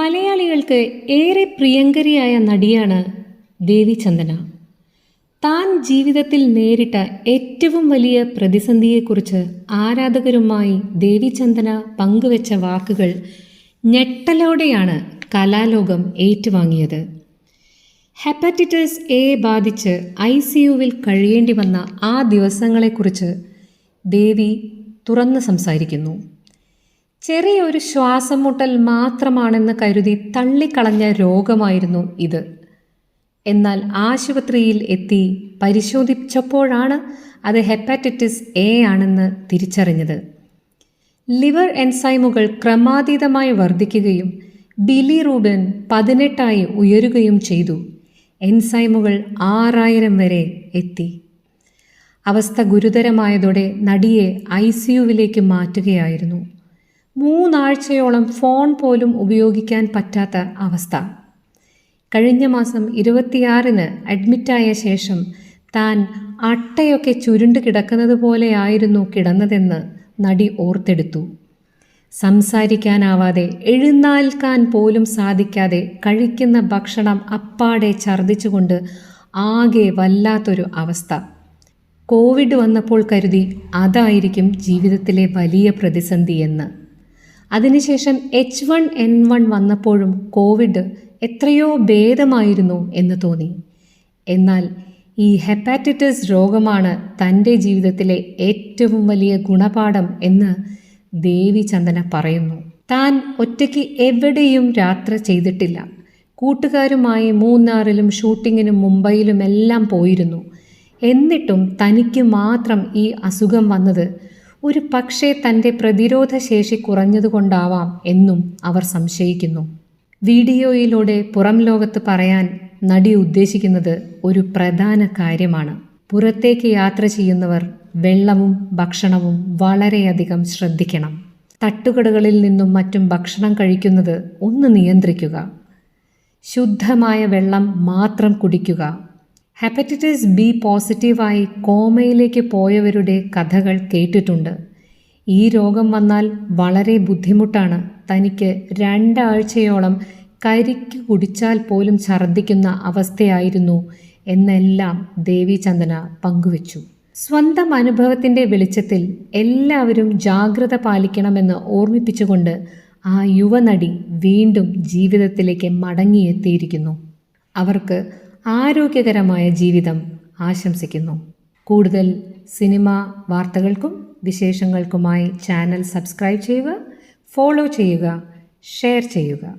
മലയാളികൾക്ക് ഏറെ പ്രിയങ്കരിയായ നടിയാണ് ദേവി ചന്ദന. താൻ ജീവിതത്തിൽ നേരിട്ട ഏറ്റവും വലിയ പ്രതിസന്ധിയെക്കുറിച്ച് ആരാധകരുമായി ദേവി ചന്ദന പങ്കുവച്ച വാക്കുകൾ ഞെട്ടലോടെയാണ് കലാലോകം ഏറ്റുവാങ്ങിയത്. ഹെപ്പറ്റൈറ്റിസ് എ ബാധിച്ച് ഐ സി യുവിൽ കഴിയേണ്ടി വന്ന ആ ദിവസങ്ങളെക്കുറിച്ച് ദേവി തുറന്ന് സംസാരിക്കുന്നു. ചെറിയൊരു ശ്വാസം മുട്ടൽ മാത്രമാണെന്ന് കരുതി തള്ളിക്കളഞ്ഞ രോഗമായിരുന്നു ഇത്. എന്നാൽ ആശുപത്രിയിൽ എത്തി പരിശോധിച്ചപ്പോഴാണ് അത് ഹെപ്പാറ്റൈറ്റിസ് എ ആണെന്ന് തിരിച്ചറിഞ്ഞത്. ലിവർ എൻസൈമുകൾ ക്രമാതീതമായി വർദ്ധിക്കുകയും ബിലിറൂബൻ പതിനെട്ടായി ഉയരുകയും ചെയ്തു. എൻസൈമുകൾ ആറായിരം വരെ എത്തി. അവസ്ഥ ഗുരുതരമായതോടെ നടിയെ ഐ സിയുവിലേക്ക് മാറ്റുകയായിരുന്നു. മൂന്നാഴ്ചയോളം ഫോൺ പോലും ഉപയോഗിക്കാൻ പറ്റാത്ത അവസ്ഥ. കഴിഞ്ഞ മാസം ഇരുപത്തിയാറിന് അഡ്മിറ്റായ ശേഷം താൻ അട്ടയൊക്കെ ചുരുണ്ട് കിടക്കുന്നത് പോലെയായിരുന്നു കിടന്നതെന്ന് നടി ഓർത്തെടുത്തു. സംസാരിക്കാനാവാതെ എഴുന്നേൽക്കാൻ പോലും സാധിക്കാതെ കഴിക്കുന്ന ഭക്ഷണം അപ്പാടെ ഛർദ്ദിച്ചുകൊണ്ട് ആകെ വല്ലാത്തൊരു അവസ്ഥ. കോവിഡ് വന്നപ്പോൾ കരുതി അതായിരിക്കും ജീവിതത്തിലെ വലിയ പ്രതിസന്ധി എന്ന് അതിനുശേഷം എച്ച് വൺ എൻ വൺ വന്നപ്പോഴും കോവിഡ് എത്രയോ ഭേദമായിരുന്നു എന്ന് തോന്നി. എന്നാൽ ഈ ഹെപ്പാറ്റൈറ്റിസ് രോഗമാണ് തന്റെ ജീവിതത്തിലെ ഏറ്റവും വലിയ ഗുണപാഠം എന്ന് ദേവി ചന്ദന പറയുന്നു. താൻ ഒറ്റയ്ക്ക് എവിടെയും യാത്ര ചെയ്തിട്ടില്ല. കൂട്ടുകാരുമായി മൂന്നാറിലും ഷൂട്ടിങ്ങിനും മുംബൈയിലും എല്ലാം പോയിരുന്നു. എന്നിട്ടും തനിക്ക് മാത്രം ഈ അസുഖം വന്നത് ഒരു പക്ഷേ തന്റെ പ്രതിരോധ ശേഷി കുറഞ്ഞതുകൊണ്ടാവാം എന്നും അവർ സംശയിക്കുന്നു. വീഡിയോയിലൂടെ പുറം ലോകത്ത് പറയാൻ നടി ഉദ്ദേശിക്കുന്നത് ഒരു പ്രധാന കാര്യമാണ്. പുറത്തേക്ക് യാത്ര ചെയ്യുന്നവർ വെള്ളവും ഭക്ഷണവും വളരെയധികം ശ്രദ്ധിക്കണം. തട്ടുകടകളിൽ നിന്നും മറ്റും ഭക്ഷണം കഴിക്കുന്നത് ഒന്ന് നിയന്ത്രിക്കുക. ശുദ്ധമായ വെള്ളം മാത്രം കുടിക്കുക. ഹെപ്പറ്റൈറ്റിസ് ബി പോസിറ്റീവായി കോമയിലേക്ക് പോയവരുടെ കഥകൾ കേട്ടിട്ടുണ്ട്. ഈ രോഗം വന്നാൽ വളരെ ബുദ്ധിമുട്ടാണ്. തനിക്ക് രണ്ടാഴ്ചയോളം കരിക്ക് കുടിച്ചാൽ പോലും ഛർദ്ദിക്കുന്ന അവസ്ഥയായിരുന്നു എന്നെല്ലാം ദേവീചന്ദന പങ്കുവച്ചു. സ്വന്തം അനുഭവത്തിന്റെ വെളിച്ചത്തിൽ എല്ലാവരും ജാഗ്രത പാലിക്കണമെന്ന് ഓർമ്മിപ്പിച്ചുകൊണ്ട് ആ യുവനടി വീണ്ടും ജീവിതത്തിലേക്ക് മടങ്ങിയെത്തിയിരിക്കുന്നു. അവർക്ക് ആരോഗ്യകരമായ ജീവിതം ആശംസിക്കുന്നു. കൂടുതൽ സിനിമ വാർത്തകൾക്കും വിശേഷങ്ങൾക്കുമായി ചാനൽ സബ്സ്ക്രൈബ് ചെയ്യുക ഫോളോ ചെയ്യുക ഷെയർ ചെയ്യുക.